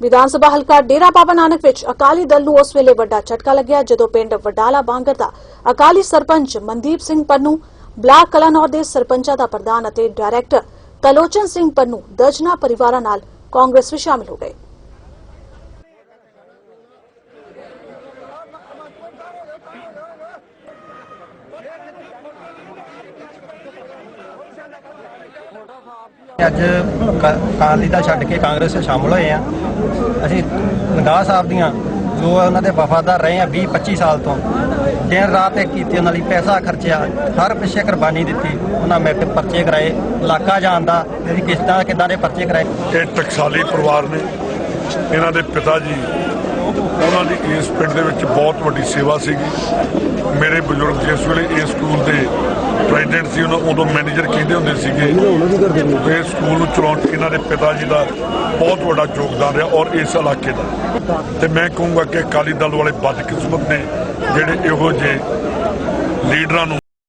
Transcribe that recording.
ਵਿਧਾਨ ਸਭਾ ਹਲਕਾ ਡੇਰਾ ਬਾਬਾ ਨਾਨਕ ਵਿੱਚ ਅਕਾਲੀ ਦਲ ਨੂੰ ਉਸ ਵੇਲੇ ਵੱਡਾ ਝਟਕਾ ਲੱਗਿਆ, ਜਦੋਂ ਪਿੰਡ ਵਡਾਲਾ ਬਾਂਗਰ ਦਾ ਅਕਾਲੀ ਸਰਪੰਚ ਮਨਦੀਪ ਸਿੰਘ ਪੰਨੂ, ਬਲਾਕ ਕਲਾਨੌਰ ਦੇ ਸਰਪੰਚਾਂ ਦਾ ਪ੍ਰਧਾਨ ਅਤੇ ਡਾਇਰੈਕਟਰ ਤਲੋਚਨ ਸਿੰਘ ਪੰਨੂ, ਦਰਜਨਾ ਪਰਿਵਾਰਾਂ ਨਾਲ ਕਾਂਗਰਸ ਵਿੱਚ ਸ਼ਾਮਿਲ ਹੋ ਗਏ। ਅੱਜ ਕ- ਦਾ ਛੱਡ ਕੇ ਕਾਂਗਰਸ 'ਚ ਸ਼ਾਮਲ ਹੋਏ ਆ। ਅਸੀਂ ਨਗਾਹ ਸਾਹਿਬ ਦੀਆਂ, ਜੋ ਉਹਨਾਂ ਦੇ ਵਫਾਦਾਰ ਰਹੇ ਆ 20 25 ਸਾਲ ਤੋਂ, ਦਿਨ ਰਾਤ ਇੱਕ ਕੀਤੀ ਉਹਨਾਂ ਲਈ ਪੈਸਾ ਖਰਚਿਆ, ਹਰ ਪਿੱਛੇ ਕੁਰਬਾਨੀ ਦਿੱਤੀ, ਉਹਨਾਂ ਮਿੱਟ ਪਰਚੇ ਕਰਾਏ, ਇਲਾਕਾ ਜਾਣਦਾ ਇਹਦੀ ਕਿਸ਼ਤਾਂ ਕਿੱਦਾਂ ਦੇ ਪਰਚੇ ਕਰਾਏ। ਇਹ ਟਕਸਾਲੀ ਪਰਿਵਾਰ ਨੇ, ਇਹਨਾਂ ਦੇ ਪਿਤਾ ਜੀ, ਉਹਨਾਂ ਦੀ ਇਸ ਪਿੰਡ ਦੇ ਵਿੱਚ ਬਹੁਤ ਵੱਡੀ ਸੇਵਾ ਸੀਗੀ। ਮੇਰੇ ਬਜ਼ੁਰਗ ਜਿਸ ਵੇਲੇ ਇਸ ਸਕੂਲ ਦੇ ਪ੍ਰੈਜ਼ੀਡੈਂਟ ਸੀ ਉਹਨਾਂ ਉਦੋਂ ਮੈਨੇਜਰ ਕਹਿੰਦੇ ਹੁੰਦੇ ਸੀਗੇ ਇਹ ਸਕੂਲ ਨੂੰ ਚਲਾਉਣ 'ਚ ਇਹਨਾਂ ਦੇ ਪਿਤਾ ਜੀ ਦਾ ਬਹੁਤ ਵੱਡਾ ਯੋਗਦਾਨ ਰਿਹਾ ਔਰ ਇਸ ਇਲਾਕੇ ਦਾ। ਤੇ ਮੈਂ ਕਹੂੰਗਾ ਕਿ ਅਕਾਲੀ ਦਲ ਵਾਲੇ ਬਦਕਿਸਮਤ ਨੇ ਜਿਹੜੇ ਇਹੋ ਜਿਹੇ ਲੀਡਰਾਂ ਨੂੰ